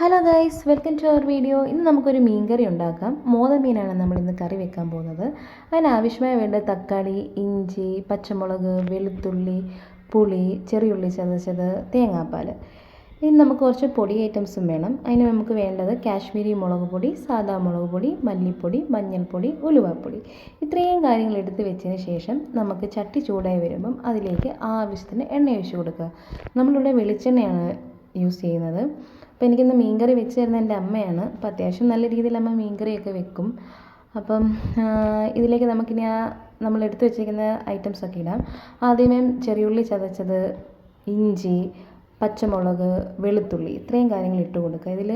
Hello guys welcome to our video ഇന്ന് നമുക്കൊരു മീൻ കറി ഉണ്ടാക്കാം. മോത മീനാണ് നമ്മൾ ഇന്ന് കറി വെക്കാൻ പോകുന്നത്. അതിന് വേണ്ട തക്കാളി ഇഞ്ചി പച്ചമുളക് വെളുത്തുള്ളി പുളി ചെറിയുള്ളി ചതച്ചത് തേങ്ങാപ്പാൽ ഇനി നമുക്ക് കുറച്ച് പൊടി ഐറ്റംസും വേണം. അതിന് നമുക്ക് വേണ്ടത് കാശ്മീരി മുളക് പൊടി സാദാ മുളക് പൊടി മല്ലിപ്പൊടി മഞ്ഞൾപ്പൊടി ഉലുവാപ്പൊടി. ഇത്രയും കാര്യങ്ങൾ എടുത്ത് വെച്ചതിന് ശേഷം നമുക്ക് ചട്ടി ചൂടായി വരുമ്പം അതിലേക്ക് ആവശ്യത്തിന് എണ്ണ ഒഴിച്ച് കൊടുക്കുക. നമ്മളിവിടെ വെളിച്ചെണ്ണയാണ് യൂസ് ചെയ്യുന്നത്. അപ്പോൾ എനിക്കിന്ന് മീൻകറി വെച്ച് തരുന്ന എന്റെ അമ്മയാണ്. അപ്പോൾ അത്യാവശ്യം നല്ല രീതിയിൽ അമ്മ മീൻകറിയൊക്കെ വെക്കും. അപ്പം ഇതിലേക്ക് നമുക്കിനി ആ നമ്മൾ എടുത്തു വെച്ചിരിക്കുന്ന ഐറ്റംസ് ഒക്കെ ഇടാം. ആദ്യമേ ചെറിയുള്ളി ചതച്ചത് ഇഞ്ചി പച്ചമുളക് വെളുത്തുള്ളി ഇത്രയും കാര്യങ്ങൾ ഇട്ട് കൊടുക്കുക. ഇതിൽ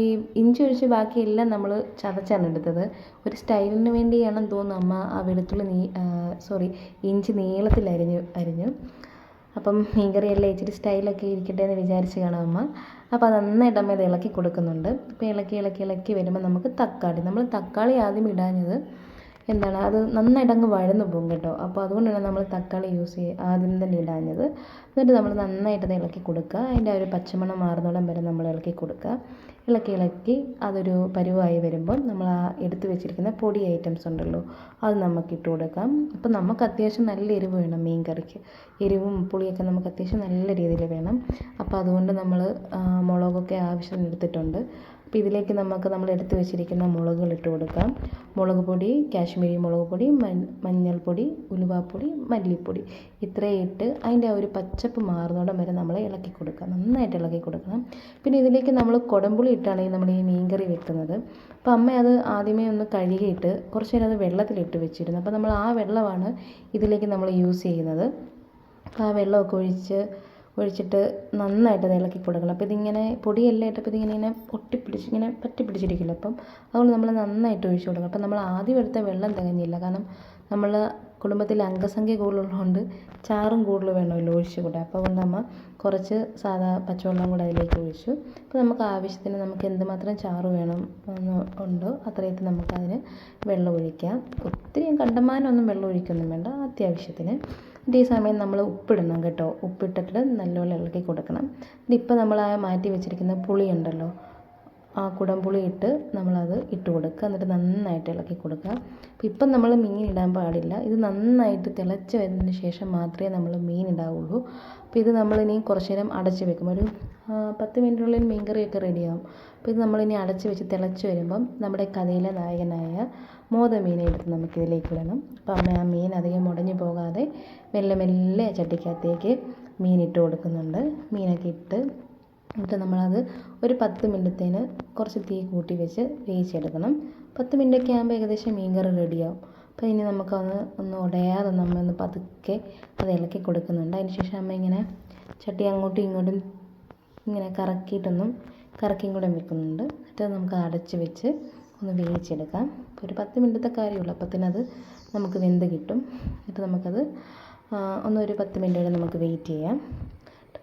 ഈ ഇഞ്ചി ഒഴിച്ച് ബാക്കിയെല്ലാം നമ്മൾ ചതച്ചാണ് എടുത്തത്. ഒരു സ്റ്റൈലിന് വേണ്ടിയാണെന്ന് തോന്നുന്നു അമ്മ ആ വെളുത്തുള്ളി നീ സോറി ഇഞ്ചി നീളത്തിൽ അരിഞ്ഞു അരിഞ്ഞു. അപ്പം മീൻകറിയെല്ലാം ഇച്ചിരി സ്റ്റൈലൊക്കെ ഇരിക്കട്ടെ എന്ന് വിചാരിച്ച് കാണും അമ്മ. അപ്പോൾ അത് നന്നായിട്ട് അമ്മ ഇത് ഇളക്കി കൊടുക്കുന്നുണ്ട്. ഇപ്പം ഇളക്കി ഇളക്കി ഇളക്കി വരുമ്പോൾ നമുക്ക് തക്കാളി. നമ്മൾ തക്കാളി ആദ്യം ഇടാഞ്ഞത് എന്താണ് അത് നന്നായിട്ട് അങ്ങ് വഴന്ന് പോകും കേട്ടോ. അപ്പോൾ അതുകൊണ്ടാണ് നമ്മൾ തക്കാളി യൂസ് ആദ്യം തന്നെ ഇടാഞ്ഞത്. എന്നിട്ട് നമ്മൾ നന്നായിട്ട് അത് ഇളക്കി കൊടുക്കുക അതിന്റെ ഒരു പച്ചമണം മാറുന്നോളം വരെ നമ്മൾ ഇളക്കി കൊടുക്കുക ഇളക്കി ഇളക്കി അതൊരു പരുവായി വരുമ്പോൾ നമ്മൾ ആ എടുത്തു വെച്ചിരിക്കുന്ന പൊടി ഐറ്റംസ് ഉണ്ടല്ലോ അത് നമുക്ക് ഇട്ട് കൊടുക്കാം. അപ്പോൾ നമുക്ക് അത്യാവശ്യം നല്ല എരിവ് വേണം മീൻ കറിക്ക് എരിവും പുളിയൊക്കെ നമുക്ക് അത്യാവശ്യം നല്ല രീതിയിൽ വേണം. അപ്പോൾ അതുകൊണ്ട് നമ്മൾ മുളകൊക്കെ ആവശ്യത്തിന് എടുത്തിട്ടുണ്ട്. അപ്പോൾ ഇതിലേക്ക് നമുക്ക് നമ്മൾ എടുത്തു വെച്ചിരിക്കുന്ന മുളകുകൾ ഇട്ട് കൊടുക്കാം. മുളക് പൊടി കാശ്മീരി മുളക് പൊടി മഞ്ഞൾപ്പൊടി ഉലുവാപ്പൊടി മല്ലിപ്പൊടി. ഇത്രയും ഇട്ട് അതിന്റെ ആ ഒരു പച്ചപ്പ് മാറുന്നോടം വരെ നമ്മൾ ഇളക്കി കൊടുക്കുക. നന്നായിട്ട് ഇളക്കി കൊടുക്കണം. പിന്നെ ഇതിലേക്ക് നമ്മൾ കുടംപുളി ഇട്ടാണ് നമ്മൾ ഈ മീൻ കറി വെക്കുന്നത്. അപ്പോൾ അമ്മ അത് ആദ്യമേ ഒന്ന് കഴുകിയിട്ട് കുറച്ച് നേരം അത് വെള്ളത്തിലിട്ട് വെച്ചിരുന്നു. അപ്പോൾ നമ്മൾ ആ വെള്ളമാണ് ഇതിലേക്ക് നമ്മൾ യൂസ് ചെയ്യുന്നത്. അപ്പോൾ ആ വെള്ളമൊക്കെ ഒഴിച്ച് ഒഴിച്ചിട്ട് നന്നായിട്ട് ഇളക്കി കൊടുക്കണം. അപ്പോൾ ഇതിങ്ങനെ പൊടിയെല്ലാം ഇട്ടപ്പോൾ ഇതിങ്ങനെ ഇങ്ങനെ ഒട്ടിപ്പിടിച്ച് ഇങ്ങനെ പറ്റി പിടിച്ചിരിക്കില്ല അപ്പം അതുകൊണ്ട് നമ്മൾ നന്നായിട്ട് ഒഴിച്ച് കൊടുക്കണം. അപ്പം നമ്മൾ ആദ്യം എടുത്ത വെള്ളം തികഞ്ഞില്ല. കാരണം നമ്മൾ കുടുംബത്തിൽ അംഗസംഖ്യ കൂടുതലുള്ളതുകൊണ്ട് ചാറും കൂടുതൽ വേണമല്ലോ ഒഴിച്ച് കൂടാൻ. അപ്പോൾ അതുകൊണ്ട് അമ്മ കുറച്ച് സാധാ പച്ചവെള്ളം കൂടെ അതിലേക്ക് ഒഴിച്ചു. അപ്പോൾ നമുക്ക് ആവശ്യത്തിന് നമുക്ക് എന്തുമാത്രം ചാറ് വേണം എന്ന് ഉണ്ടോ നമുക്ക് നമുക്കതിന് വെള്ളം ഒഴിക്കാം. ഒത്തിരി കണ്ടമാനമൊന്നും വെള്ളം ഒഴിക്കൊന്നും വേണ്ട അത്യാവശ്യത്തിന്. എന്നിട്ട് ഈ സമയം നമ്മൾ ഉപ്പിടണം കേട്ടോ. ഉപ്പിട്ടിട്ട് നല്ലപോലെ ഇളക്കി കൊടുക്കണം. ഇപ്പോൾ നമ്മൾ ആ മാറ്റി വെച്ചിരിക്കുന്ന പുളി ഉണ്ടല്ലോ ആ കുടംപുളി ഇട്ട് നമ്മളത് ഇട്ട് കൊടുക്കുക. എന്നിട്ട് നന്നായിട്ട് ഇളക്കി കൊടുക്കുക. അപ്പം ഇപ്പം നമ്മൾ മീൻ ഇടാൻ പാടില്ല. ഇത് നന്നായിട്ട് തിളച്ച് വരുന്നതിന് ശേഷം മാത്രമേ നമ്മൾ മീൻ ഇടാവുള്ളൂ. അപ്പോൾ ഇത് നമ്മളിനി കുറച്ച് നേരം അടച്ച് വെക്കും ഒരു പത്ത് മിനിറ്റിനുള്ളിൽ മീൻ കറിയൊക്കെ റെഡിയാവും. അപ്പോൾ ഇത് നമ്മളിനി അടച്ച് വെച്ച് തിളച്ച് വരുമ്പം നമ്മുടെ കഥയിലെ നായകനായ മോദമീനെ എടുത്ത് നമുക്കിതിലേക്ക് ഇടണം അപ്പോൾ അമ്മ ആ മീൻ അധികം മുടഞ്ഞു പോകാതെ മെല്ലെ മെല്ലെ ചട്ടിക്കകത്തേക്ക് മീൻ ഇട്ട് കൊടുക്കുന്നുണ്ട്. മീനൊക്കെ ഇട്ട് എന്നിട്ട് നമ്മളത് ഒരു പത്ത് മിനിറ്റത്തേന് കുറച്ച് തീ കൂട്ടി വെച്ച് വേവിച്ചെടുക്കണം. പത്ത് മിനിറ്റൊക്കെ ആകുമ്പോൾ ഏകദേശം മീൻ കറി റെഡിയാവും. അപ്പോൾ ഇനി നമുക്കൊന്ന് ഒന്ന് ഉടയാതെ നമ്മൾ ഒന്ന് പതുക്കെ അത് ഇളക്കി കൊടുക്കുന്നുണ്ട്. അതിന് ശേഷം അമ്മ ഇങ്ങനെ ചട്ടി അങ്ങോട്ടും ഇങ്ങോട്ടും ഇങ്ങനെ കറക്കിയിട്ടൊന്നും കറക്കിയും കൂടെ വെക്കുന്നുണ്ട്. എന്നിട്ട് നമുക്ക് അടച്ച് വെച്ച് ഒന്ന് വേവിച്ചെടുക്കാം. അപ്പോൾ ഒരു പത്ത് മിനിറ്റത്തെ കാര്യമുള്ളൂ. അപ്പത്തിനത് നമുക്ക് വെന്ത് കിട്ടും. എന്നിട്ട് നമുക്കത് ഒന്ന് ഒരു പത്ത് മിനിറ്റ് വരെ നമുക്ക് വെയിറ്റ് ചെയ്യാം.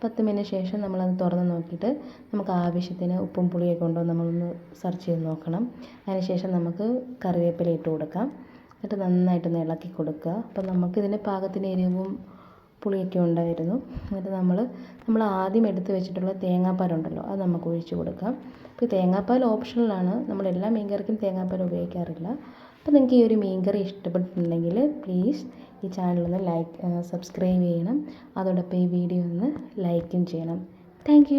പത്ത് മിനിറ്റ് ശേഷം നമ്മളത് തുറന്ന് നോക്കിയിട്ട് നമുക്ക് ആവശ്യത്തിന് ഉപ്പും പുളിയൊക്കെ ഉണ്ടോ നമ്മളൊന്ന് സെർച്ച് ചെയ്ത് നോക്കണം. അതിന് ശേഷം നമുക്ക് കറിവേപ്പില ഇട്ട് കൊടുക്കാം. എന്നിട്ട് നന്നായിട്ടൊന്ന് ഇളക്കി കൊടുക്കുക. അപ്പം നമുക്കിതിന് പാകത്തിന് എരിവും പുളിയൊക്കെ ഉണ്ടായിരുന്നു. എന്നിട്ട് നമ്മൾ നമ്മൾ ആദ്യം എടുത്ത് വെച്ചിട്ടുള്ള തേങ്ങാപ്പാലുണ്ടല്ലോ അത് നമുക്ക് ഒഴിച്ച് കൊടുക്കാം. ഇപ്പോൾ തേങ്ങാപ്പാൽ ഓപ്ഷണലാണ് നമ്മൾ എല്ലാ മീൻ കറിക്കും തേങ്ങാപ്പാൽ ഉപയോഗിക്കാറില്ല. അപ്പോൾ നിങ്ങൾക്ക് ഈ ഒരു മീൻ കറി ഇഷ്ടപ്പെട്ടിട്ടുണ്ടെങ്കിൽ പ്ലീസ് ഈ ചാനലൊന്ന് ലൈക്ക് സബ്സ്ക്രൈബ് ചെയ്യണം. അതോടൊപ്പം ഈ വീഡിയോ ഒന്ന് ലൈക്കും ചെയ്യണം. താങ്ക്